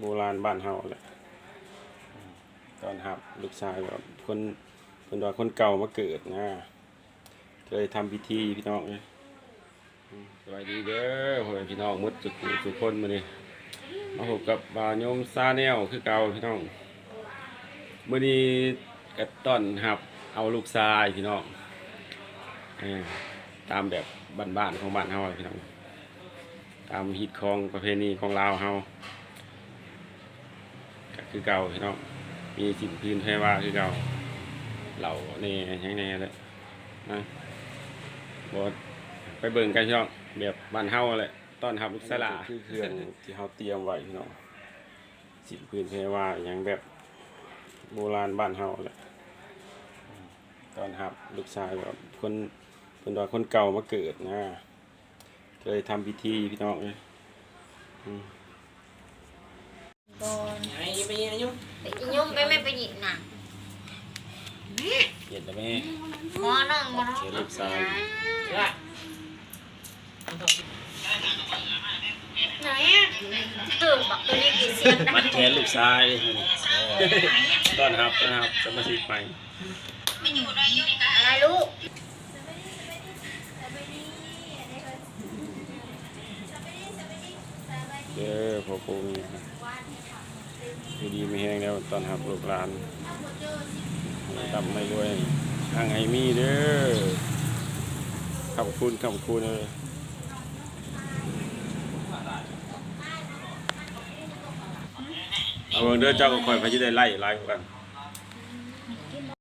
โบราณบ้านเฮาแหละตอนหับลูกชายแบบคนเพิ่นว่าคนเก่ามาเกิดนะก็เลยทำพิธีพี่น้องเอ้ยอืมสวัสดีเด้อพ่อแม่พี่น้องหมดสุดสุดคนมานี่มาพบกับบาวโยมซาแนลคือเก่าพี่น้องมื้อนี้ก็ต้อนหับเอาลูกชายพี่น้องเออตามแบบบ้านๆของบ้านเฮาพี่น้องตามฮิตของประเพณีของลาวเฮา ก็คือเก่าพี่น้องมีสิ่งพื้นแพรว่าคือเก่าเหล่าในยังไงเลยนะบอไปเบิ่งกันพี่น้องแบบบ้านเฮาแหละต้อนรับลูกสลาคือเครื่องที่เฮาเตรียมไว้พี่น้องสิ่งพื้นแพรว่าอย่างแบบโบราณบ้านเฮาแหละตอนรับลูกชายแบบคนเป็นว่าคนเก่ามาเกิดนะเลยทำพิธีพี่น้องเลยอืม ก่อน ไอ้ไปยังยุ่ง ไป อียุ่มไปไม่ไปหยิบหนังเย็นแล้วแม่หมอน้องหมอน้องเขียนลูกชายละไหนอะตื่นบอกตัวนี้กี่เสียงดัมังดแขนลูกชายต้อนรับต้อนรับสมาชิกใหม่อะไรลูกเด้อพ่อปู่ อยู่ดีไม่แห้งแล้วตอนหับลูกหลานไม่ดำไม่รวยทางไอ้มีเด้อขอบคุณขอบคุณเลยเอาเบิ่งเด้อเจ้าก็คอยพายิได้ไล่ไล่กัน